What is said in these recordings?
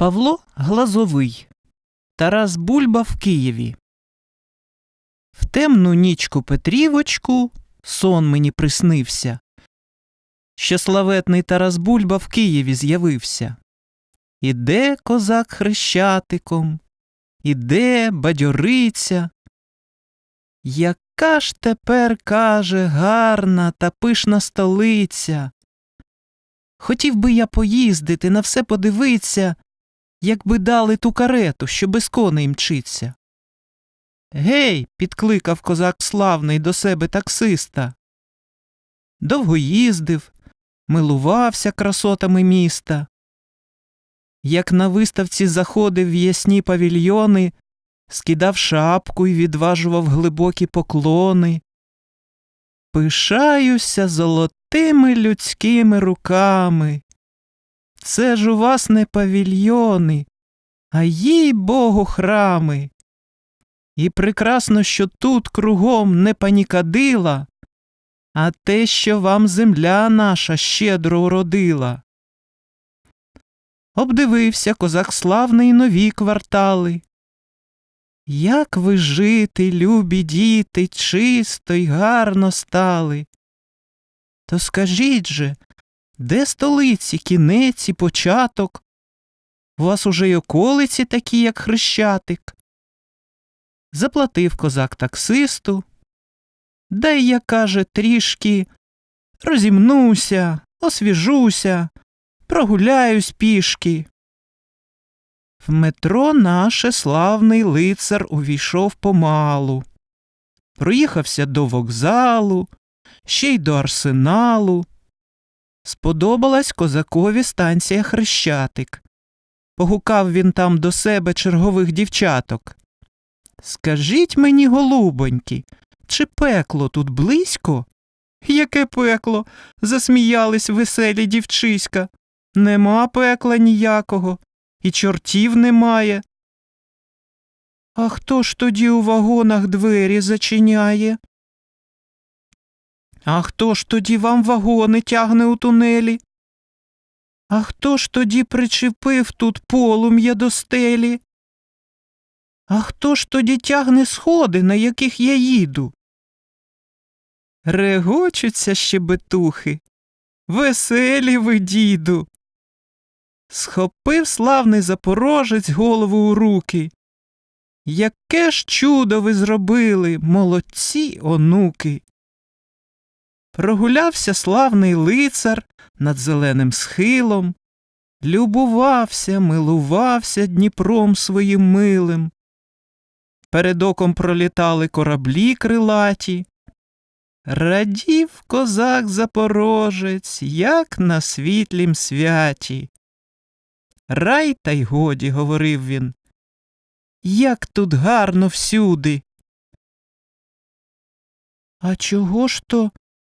Павло Глазовий Тарас Бульба в Києві. В темну нічку Петрівочку сон мені приснився, що славетний Тарас Бульба в Києві з'явився. Іде козак хрещатиком, іде бадьориця. Яка ж тепер, каже, гарна та пишна столиця. Хотів би я поїздити, на все подивиться, якби дали ту карету, що без коней мчиться. Гей, підкликав козак славний до себе таксиста. Довго їздив, милувався красотами міста. Як на виставці заходив в ясні павільйони, скидав шапку і відважував глибокі поклони. Пишаюся золотими людськими руками. Це ж у вас не павільйони, а їй Богу храми. І прекрасно, що тут кругом не панікадила, а те, що вам земля наша щедро уродила. Обдивився козак славний нові квартали. Як ви жити, любі діти, чисто й гарно стали. То скажіть же, де столиці, кінець і початок? У вас уже й околиці такі, як хрещатик. Заплатив козак таксисту. Дай я, каже, трішки розімнуся, освіжуся, прогуляюсь пішки. В метро наше славний лицар увійшов помалу, проїхався до вокзалу, ще й до арсеналу. Сподобалась козакові станція Хрещатик. Погукав він там до себе чергових дівчаток. Скажіть мені, голубоньки, чи пекло тут близько? Яке пекло? засміялись веселі дівчиська. Нема пекла ніякого, і чортів немає. А хто ж тоді у вагонах двері зачиняє? А хто ж тоді вам вагони тягне у тунелі? А хто ж тоді причепив тут полум'я до стелі? А хто ж тоді тягне сходи, на яких я їду? Регочуться щебетухи. Веселі ви, діду. Схопив славний запорожець голову у руки. Яке ж чудо ви зробили, молодці онуки. Прогулявся славний лицар над зеленим схилом, любувався, милувався Дніпром своїм милим. Перед оком пролітали кораблі крилаті. Радів козак запорожець, як на світлім святі. Рай та й годі, говорив він. Як тут гарно всюди. А чого ж то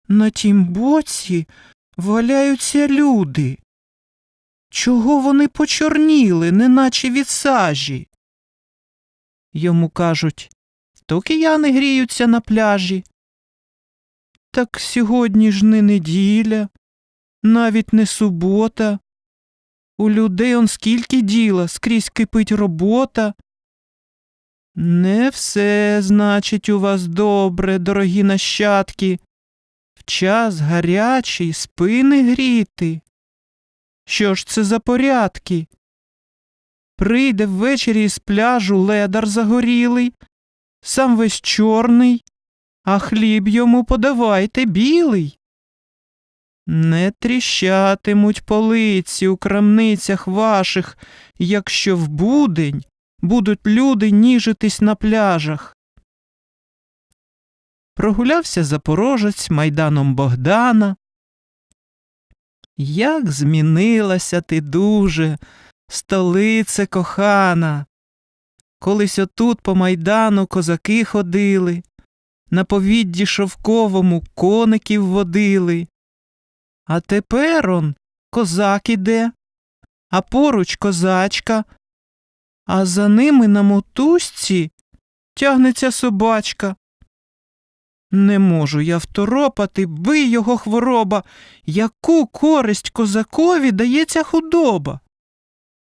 на тім боці валяються люди? Чого вони почорніли, неначе від сажі? Йому кажуть, то кияни гріються на пляжі. Так сьогодні ж не неділя, навіть не субота. У людей он скільки діла, скрізь кипить робота. Не все, значить, у вас добре, дорогі нащадки. Час гарячий спини гріти. Що ж це за порядки? Прийде ввечері з пляжу ледар загорілий, сам весь чорний, а хліб йому подавайте білий. Не тріщатимуть полиці у крамницях ваших, якщо в будень будуть люди ніжитись на пляжах. Прогулявся запорожець майданом Богдана. Як змінилася ти дуже, столице кохана. Колись отут по майдану козаки ходили, на повідді шовковому коників водили. А тепер он козак іде, а поруч козачка, а за ними на мотузці тягнеться собачка. Не можу я второпати, бий його хвороба, яку користь козакові дається худоба.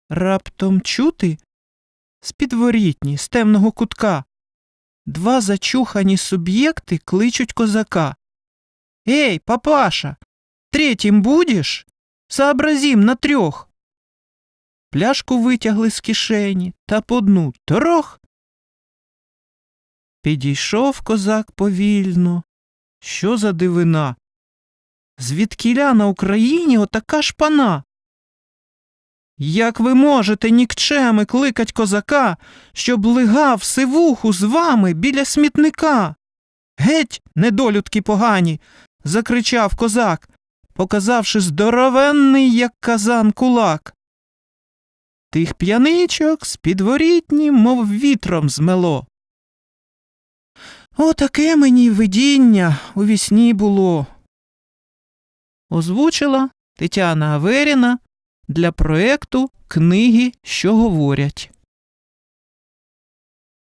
Раптом чути з підворітні, з темного кутка. Два зачухані суб'єкти кличуть козака. Ей, папаша, третім будеш? Сообразім на трьох. Пляшку витягли з кишені та по дну трох. Підійшов козак повільно. Що за дивина? Звідкіля на Україні отака шпана? Як ви можете, нікчеми, кликать козака, щоб лигав сивуху з вами біля смітника? Геть, недолюдки погані. закричав козак, показавши здоровенний, як казан, кулак. Тих п'яничок з підворітні, мов вітром змело. Отаке мені видіння у вісні було. Озвучила Тетяна Аверіна для проекту Книги, що говорять.